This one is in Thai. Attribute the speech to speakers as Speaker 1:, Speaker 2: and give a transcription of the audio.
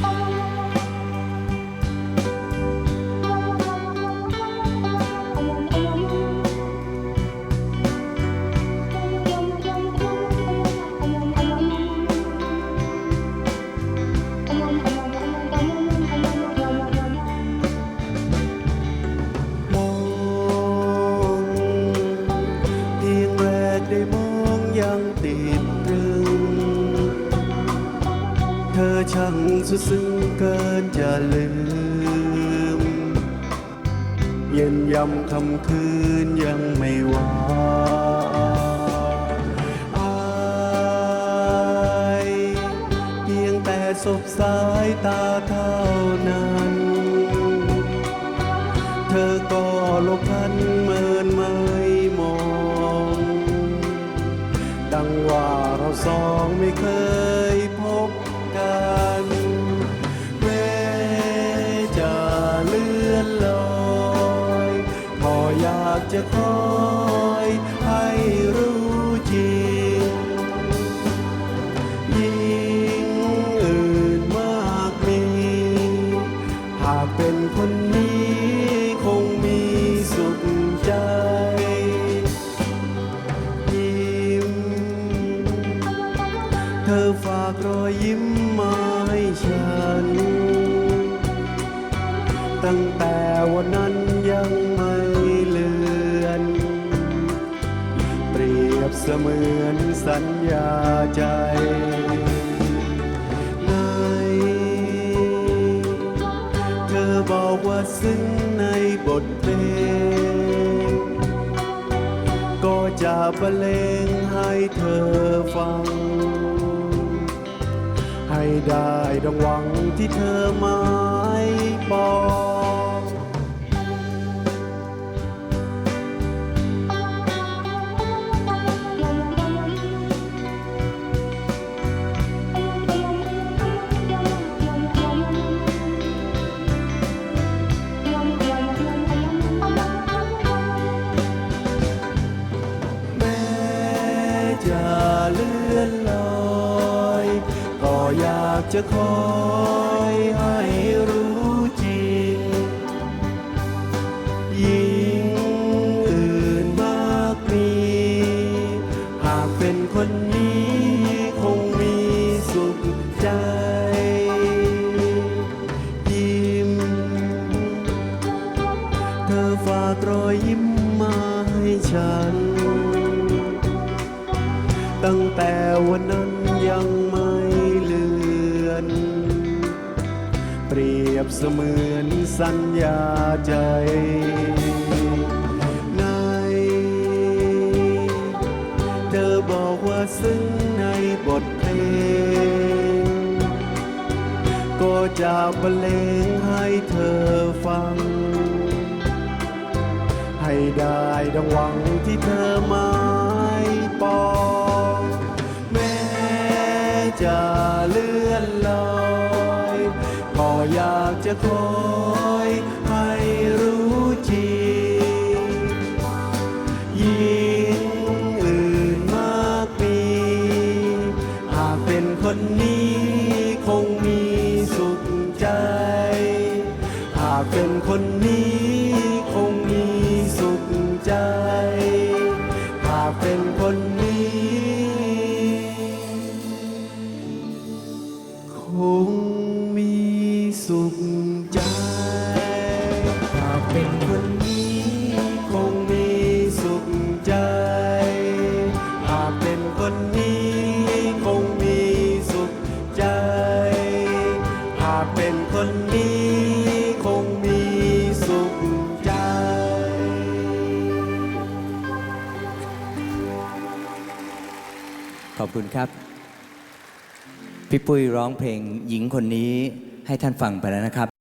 Speaker 1: ม สุดซึ้งเกินจะลืม เย็นยำคำคืนยังไม่วาอายเพียงแต่สบสายตาเท่านั้น เธอก็หลบพันเมินไม่มอง ดังว่าเราสองไม่เคย ออยากจะคอยให้รู้จริงยิ่งอื่นมากมี หากเป็นคนนี้คงมีสุขใจยิ้มเธอฝากรอยยิ้มมาให้ฉัน ตั้งแต่วันนั้น มือนสัญญาใจไหนเธอบอกว่าซึ้งในบทเพลง ก็จะบรรเลงให้เธอฟัง ให้ได้ดังหวังที่เธอหมายปอง จะคอยให้รู้จริง ยิ่งอื่นมากมี หากเป็นคนนี้คงมีสุขใจ ยิ้ม เธอฝากรอยยิ้มมาให้ฉัน ตั้งแต่วันนั้นยัง ยบเสมือนสัญญาใจ ในเธอบอกว่าซึ้งในบทเพลง ก็จะบรรเลงให้เธอฟัง ให้ได้ดังหวังที่เธอมา จะคอยให้รู้จริงยิ่งอื่นมากมีหากเป็นคนนี้คงมีสุขใจ หากเป็นคนนี้คงมีสุขใจ หากเป็นคนนี้คงมีสุข หากเป็นคนนี้คงมีสุขใจ
Speaker 2: ขอบคุณครับ พี่ปุ้ยร้องเพลงหญิงคนนี้ให้ท่านฟังไปแล้วนะครับ